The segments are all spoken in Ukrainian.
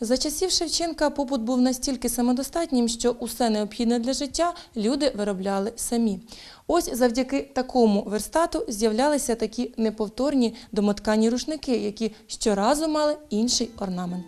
За часів Шевченка побут був настільки самодостатнім, що усе необхідне для життя люди виробляли самі. Ось завдяки такому верстату з'являлися такі неповторні домоткані рушники, які щоразу мали інший орнамент.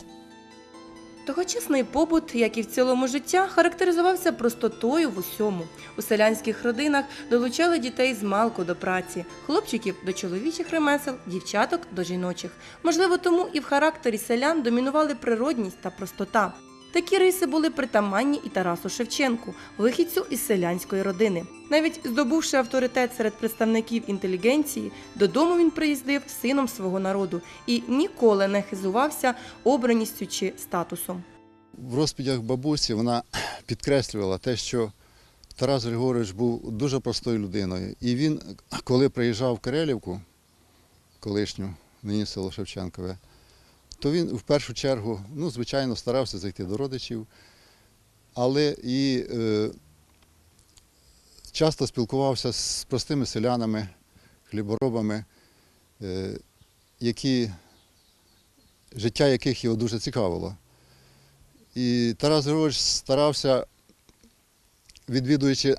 Тогочасний побут, як і в цілому життя, характеризувався простотою в усьому. У селянських родинах долучали дітей з малку до праці, хлопчиків до чоловічих ремесел, дівчаток до жіночих. Можливо, тому і в характері селян домінували природність та простота. Такі риси були притаманні і Тарасу Шевченку, вихідцю із селянської родини. Навіть здобувши авторитет серед представників інтелігенції, додому він приїздив сином свого народу і ніколи не хизувався обраністю чи статусом. В розповідях бабусі вона підкреслювала те, що Тарас Григорович був дуже простою людиною. І він, коли приїжджав в Карелівку, колишню, нині село Шевченкове, то він в першу чергу, ну, звичайно, старався зайти до родичів, але і е, часто спілкувався з простими селянами, хліборобами, е, які, життя яких його дуже цікавило. І Тарас Григорович старався, відвідуючи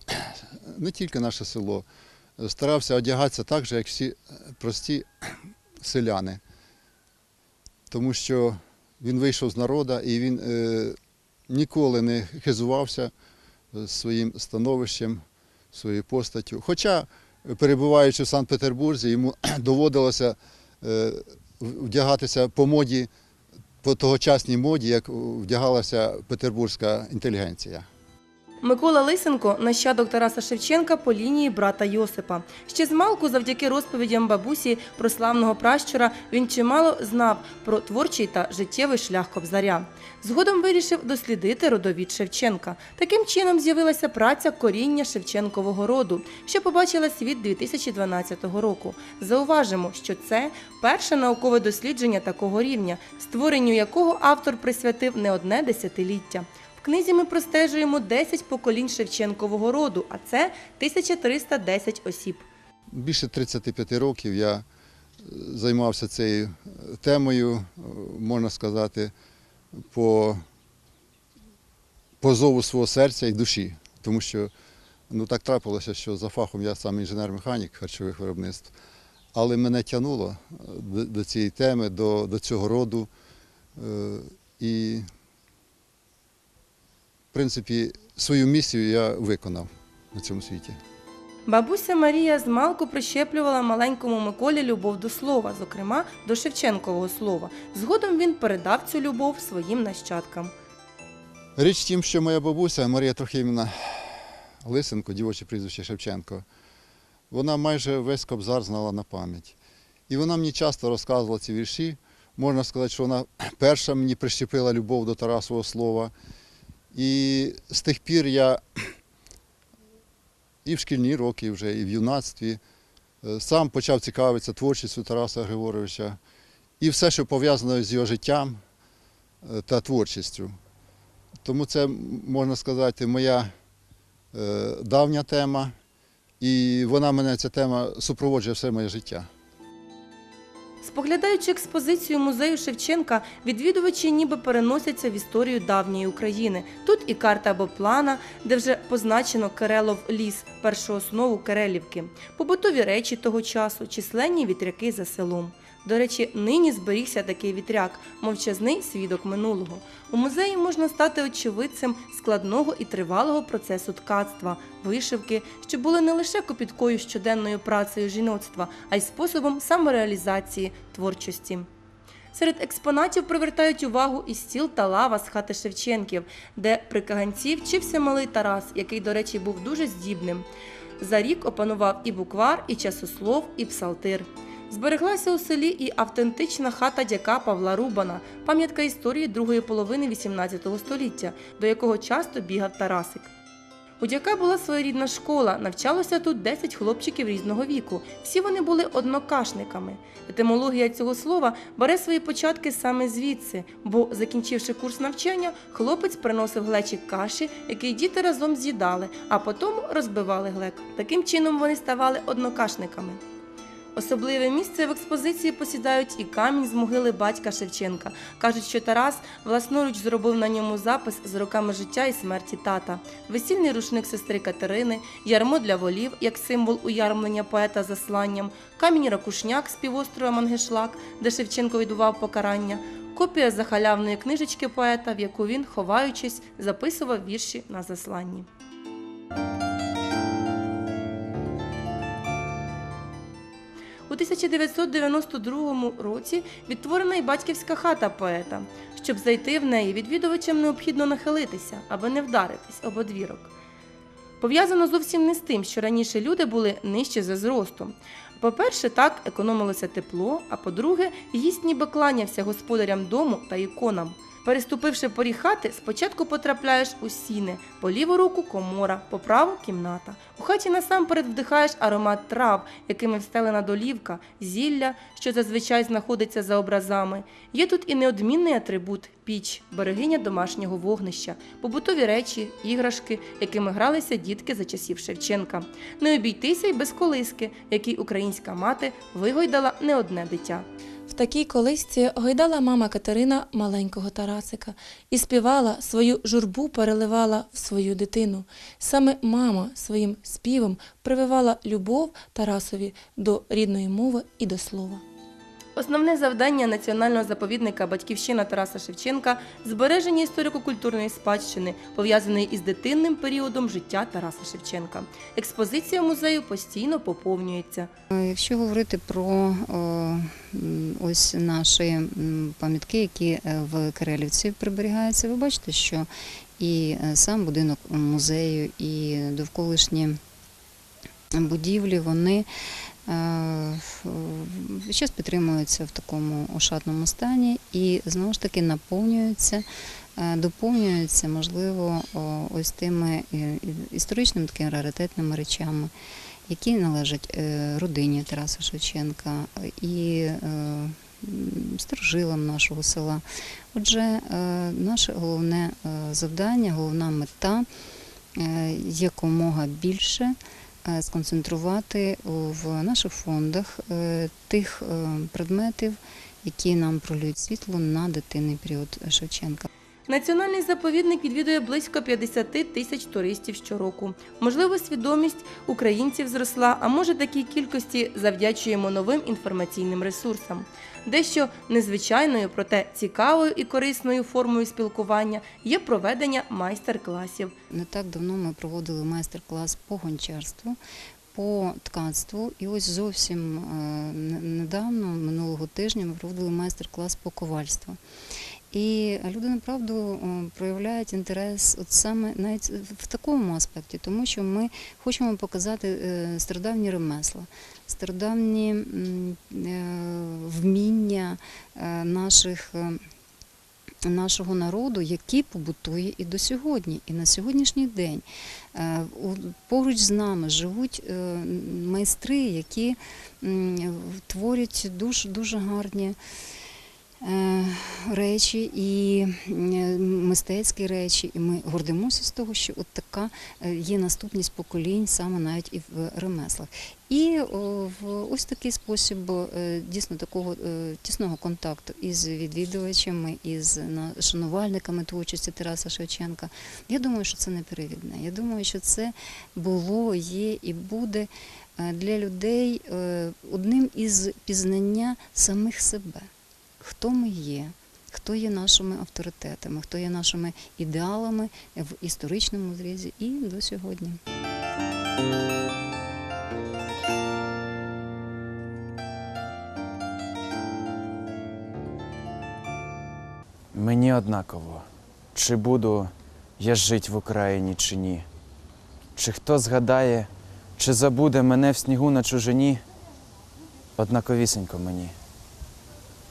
не тільки наше село, старався одягатися так же, як всі прості селяни. Тому що він вийшов з народу і він е, ніколи не хизувався е, своїм становищем, своєю постаттю. Хоча, перебуваючи в Санкт-Петербурзі, йому доводилося е, вдягатися по моді по тогочасній моді, як вдягалася петербурзька інтелігенція. Микола Лисенко нащадок Тараса Шевченка по лінії брата Йосипа. Ще з малку, завдяки розповідям бабусі про славного пращура, він чимало знав про творчий та життєвий шлях Кобзаря. Згодом вирішив дослідити родовід Шевченка. Таким чином з'явилася праця коріння Шевченкового роду, що побачила світ 2012 року. Зауважимо, що це перше наукове дослідження такого рівня, створенню якого автор присвятив не одне десятиліття. Книзі ми простежуємо 10 поколінь Шевченкового роду, а це 1310 осіб. Більше 35 років я е, займався цією темою, е, можна сказати, по, по зову свого серця і душі. Тому що ну, так трапилося, що за фахом я сам інженер-механік харчових виробництв, але мене тягнуло е, до, до цієї теми, до, до цього роду. Е, І в принципі, свою місію я виконав на цьому світі. Бабуся Марія з малку прищеплювала маленькому Миколі любов до слова, зокрема до Шевченкового слова. Згодом він передав цю любов своїм нащадкам. Річ в тім, що моя бабуся Марія Трохимівна Лисенко, дівоче прізвище Шевченко, вона майже весь кобзар знала на пам'ять. І вона мені часто розказувала ці вірші. Можна сказати, що вона перша мені прищепила любов до Тарасового слова. І з тих пір я і в шкільні роки вже, і в юнацтві е, сам почав цікавитися творчістю Тараса Григоровича і все, що пов'язано з його життям е, та творчістю. Тому це, можна сказати, моя е, давня тема, і вона мене ця тема супроводжує все моє життя. Споглядаючи експозицію музею Шевченка, відвідувачі ніби переносяться в історію давньої України. Тут і карта або плана, де вже позначено Керелов ліс, першу основу Керелівки, побутові речі того часу, численні вітряки за селом. До речі, нині зберігся такий вітряк, мовчазний свідок минулого. У музеї можна стати очевидцем складного і тривалого процесу ткацтва, вишивки, що були не лише копіткою щоденною працею жіноцтва, а й способом самореалізації творчості. Серед експонатів привертають увагу і стіл та лава з хати Шевченків, де при каганці вчився малий Тарас, який, до речі, був дуже здібним. За рік опанував і буквар, і часослов, і псалтир. Збереглася у селі і автентична хата дяка Павла Рубана, пам'ятка історії другої половини XVIII століття, до якого часто бігав Тарасик. У дяка була своєрідна школа, навчалося тут 10 хлопчиків різного віку. Всі вони були однокашниками. Етимологія цього слова бере свої початки саме звідси, бо, закінчивши курс навчання, хлопець приносив глечик каші, який діти разом з'їдали, а потім розбивали глек. Таким чином вони ставали однокашниками. Особливе місце в експозиції посідають і камінь з могили батька Шевченка. Кажуть, що Тарас власноруч зробив на ньому запис з роками життя і смерті тата, весільний рушник сестри Катерини, ярмо для волів як символ уярмлення поета засланням, камінь ракушняк з півострова Мангешлак, де Шевченко відбував покарання, копія захалявної книжечки поета, в яку він, ховаючись, записував вірші на засланні. У 1992 році відтворена й батьківська хата поета. Щоб зайти в неї, відвідувачам необхідно нахилитися, аби не вдаритись об одвірок. Пов'язано зовсім не з тим, що раніше люди були нижче за зростом. По-перше, так економилося тепло, а по-друге, гість ніби кланявся господарям дому та іконам. Переступивши поріг хати, спочатку потрапляєш у сіни, по ліву руку комора, по праву кімната. У хаті насамперед вдихаєш аромат трав, якими встелена долівка, зілля, що зазвичай знаходиться за образами. Є тут і неодмінний атрибут піч, берегиня домашнього вогнища, побутові речі, іграшки, якими гралися дітки за часів Шевченка. Не обійтися й без колиски, якій українська мати вигойдала не одне дитя. Такій колисці гойдала мама Катерина маленького Тарасика і співала свою журбу, переливала в свою дитину. Саме мама своїм співом прививала любов Тарасові до рідної мови і до слова. Основне завдання національного заповідника Батьківщина Тараса Шевченка збереження історико-культурної спадщини, пов'язаної із дитинним періодом життя Тараса Шевченка. Експозиція музею постійно поповнюється. Е, Якщо говорити про ось наші пам'ятки, які е, в Кирилівці приберігаються, ви бачите, що і е, сам будинок музею, і довколишні будівлі, вони зараз підтримуються в такому ошатному стані і знову ж таки наповнюються, е, доповнюються, можливо, ось тими е, історичними такими раритетними речами які належать е, родині Тараса Шевченка і е, старожилам нашого села. Отже, е, наше головне е, завдання, головна мета е, якомога більше е, сконцентрувати в наших фондах е, тих е, предметів, які нам пролюють світло на дитинний період Шевченка. Національний заповідник відвідує близько 50 тисяч туристів щороку. Можливо, свідомість українців зросла, а може такій кількості завдячуємо новим інформаційним ресурсам. Дещо незвичайною, проте цікавою і корисною формою спілкування є проведення майстер-класів. Не так давно ми проводили майстер-клас по гончарству, по ткацтву. І ось зовсім е, недавно, минулого тижня, ми проводили майстер-клас по ковальству. І люди направду е, проявляють інтерес от саме навіть в такому аспекті, тому що ми хочемо показати е, стародавні ремесла, стародавні е, вміння наших. Нашого народу, який побутує і до сьогодні, і на сьогоднішній день поруч з нами живуть майстри, які творять дуже дуже гарні речі і е, мистецькі речі. І ми гордимося з того, що от така е, є наступність поколінь саме навіть і в ремеслах. І в ось такий спосіб е, дійсно такого е, тісного контакту із відвідувачами, із шанувальниками творчості Тараса Шевченка. Я думаю, що це не перевідне. Я думаю, що це було, є і буде е, для людей е, одним із пізнання самих себе, хто ми є. Хто є нашими авторитетами, хто є нашими ідеалами в історичному зрізі і до сьогодні. Мені однаково, чи буду я жить в Україні, чи ні. Чи хто згадає, чи забуде мене в снігу на чужині, однаковісенько мені.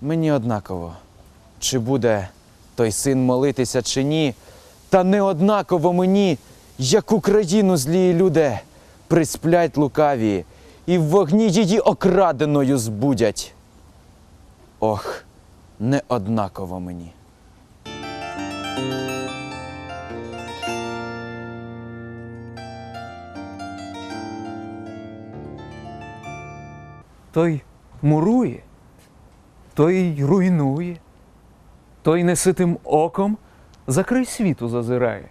Мені однаково, чи буде той син молитися, чи ні, та не однаково мені, як Україну злії люди присплять лукаві і в вогні її окраденою збудять. Ох, не однаково мені. той мурує, той руйнує, той неситим оком за край світу зазирає.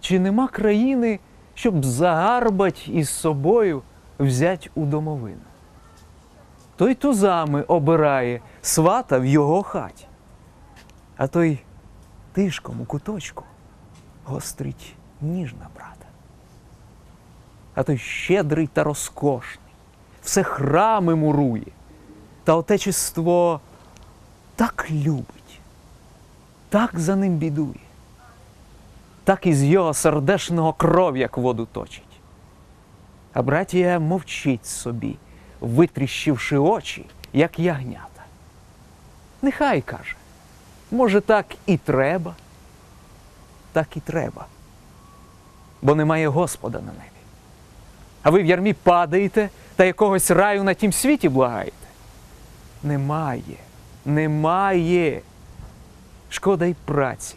Чи нема країни, щоб загарбать із собою взять у домовину? Той тузами обирає свата в його хаті, а той тишком у куточку гострить ніж на брата. А той щедрий та розкошний все храми мурує, та отечество так любить, так за ним бідує, так із його сердешного кров, як воду точить. А братія мовчить собі, витріщивши очі, як ягнята. Нехай каже, може, так і треба, так і треба, бо немає Господа на небі. А ви в ярмі падаєте та якогось раю на тім світі благаєте? Немає, немає. Шкода й праці.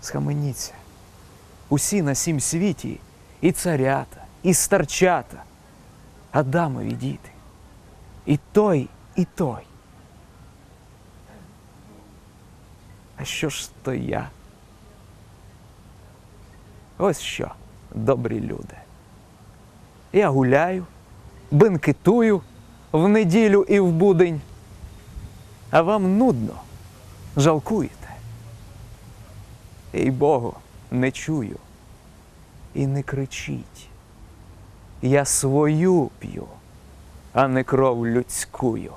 Схаменіться. Усі на сім світі і царята, і старчата, Адамові діти. І той, і той. А що ж то я? Ось що, добрі люди. Я гуляю, бенкетую в неділю і в будень, а вам нудно, жалкуєте. І Богу, не чую і не кричіть. Я свою п'ю, а не кров людськую.